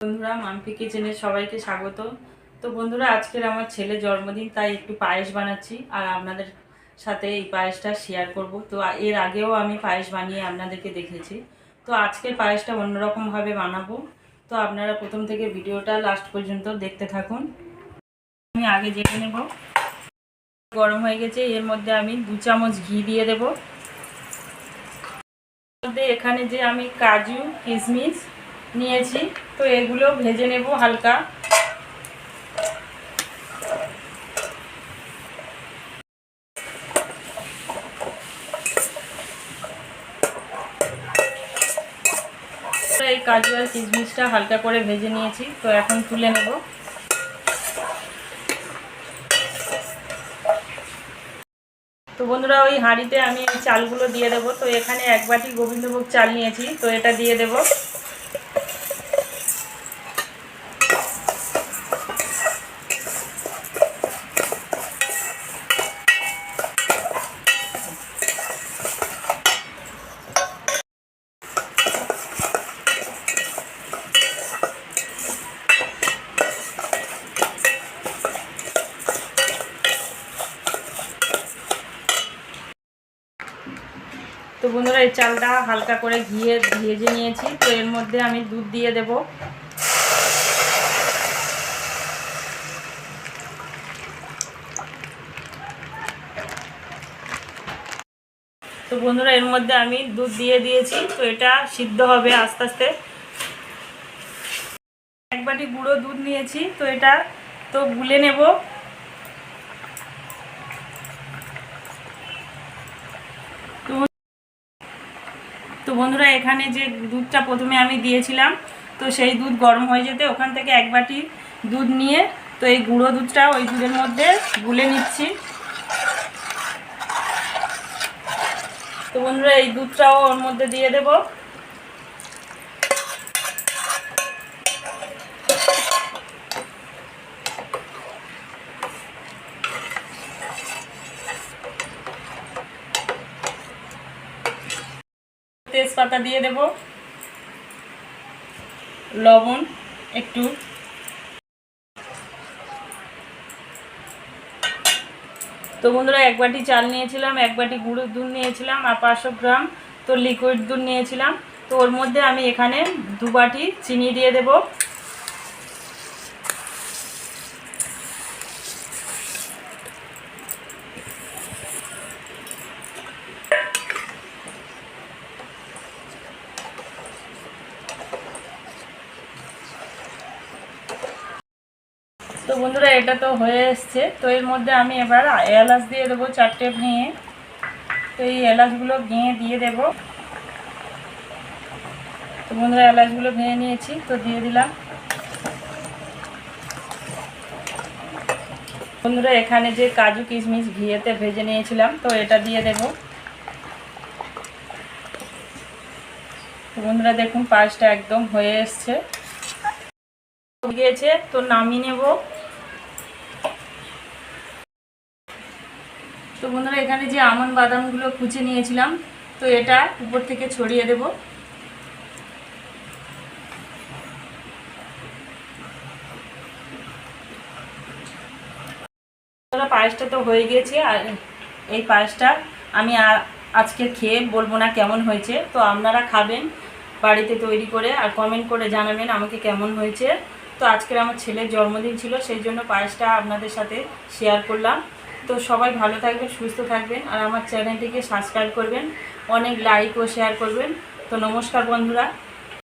বন্ধুরা মাম্পি কিচেনে সবাইকে স্বাগত। তো বন্ধুরা, আজকের আমার ছেলের জন্মদিন, তাই একটু পায়েস বানাচ্ছি আর আপনাদের সাথে এই পায়েসটা শেয়ার করব। তো এর আগেও আমি পায়েস বানিয়ে আপনাদেরকে দেখেছি। তো আজকের পায়েসটা অন্যরকমভাবে বানাবো। তো আপনারা প্রথম থেকে ভিডিওটা লাস্ট পর্যন্ত দেখতে থাকুন। আমি আগে জেনে নেব। গরম হয়ে গেছে, এর মধ্যে আমি দু চামচ ঘি দিয়ে দেব। মধ্যে এখানে যে আমি কাজু, কিশমিশ নিয়েছি। তো এগুলো ভেজে নেব হালকা। এই কাজু আর কিশমিশটা হালকা করে ভেজে নিয়েছি, তো এখন তুলে নেব। তো বন্ধুরা, ওই হাঁড়িতে আমি চালগুলো দিয়ে দেবো। তো এখানে এক বাটি গোবিন্দভোগ চাল নিয়েছি, তো এটা দিয়ে দেবো। তো বন্ধুরা, এই চালটা হালকা করে ঘিয়ে ভেজে নিয়েছি। তো এর মধ্যে আমি দুধ দিয়ে দেব। তো বন্ধুরা, এর মধ্যে আমি দুধ দিয়ে দিয়েছি। তো এটা সিদ্ধ হবে আস্তে আস্তে। এক বাটি গুঁড়ো দুধ নিয়েছি। তো এটা তো গুলে নেব। তো বন্ধুরা, এখানে যে দুধটা প্রথমে আমি দিয়েছিলাম, তো সেই দুধ গরম হয়ে যেতে ওখান থেকে এক বাটি দুধ নিয়ে, তো এই গুঁড়ো দুধটা ওই দুধের মধ্যে গুলে নিচ্ছি। তো বন্ধুরা, এই দুধটাও ওর মধ্যে দিয়ে দেব। তেজপাতা দিয়ে দেব। লবণ একটু। তো বন্ধুরা, এক বাটি চাল নিয়েছিলাম, এক বাটি গুঁড়োর দুধ নিয়েছিলাম আর পাঁচশো গ্রাম তো লিকুইড দুধ নিয়েছিলাম। তো ওর মধ্যে আমি এখানে দু বাটি চিনি দিয়ে দেব। তো বন্ধুরা, এটা তো হয়ে এসছে। তো এর মধ্যে আমি এবার এলাচ দিয়ে দেবো চারটে ভেঙে। তো এই এলাচগুলো ভেঙে দিয়ে দেব। তো বন্ধুরা, এলাচগুলো ভেঙে নিয়েছি, তো দিয়ে দিলাম। বন্ধুরা, এখানে যে কাজু কিশমিশ ঘিয়েতে ভেজে নিয়েছিলাম, তো এটা দিয়ে দেব। বন্ধুরা, দেখুন, পায়েসটা একদম হয়ে এসছে। গিয়েছে, তো নামিয়ে নেব। তো বন্ধুরা, এখানে যে আমন বাদামগুলো কুচে নিয়েছিলাম, তো এটা উপর থেকে ছড়িয়ে দেব। পায়েসটা তো হয়ে গেছে আর এই পায়েসটা আমি আজকে খেয়ে বলব না কেমন হয়েছে। তো আপনারা খাবেন, বাড়িতে তৈরি করে, আর কমেন্ট করে জানাবেন আমাকে কেমন হয়েছে। তো আজকের আমার ছেলের জন্মদিন ছিল, সেই জন্য পায়েসটা আপনাদের সাথে শেয়ার করলাম। তো সবাই ভালো থাকবেন, সুস্থ থাকবেন আর আমার চ্যানেলটিকে সাবস্ক্রাইব করবেন, অনেক লাইক ও শেয়ার করবেন। তো নমস্কার বন্ধুরা।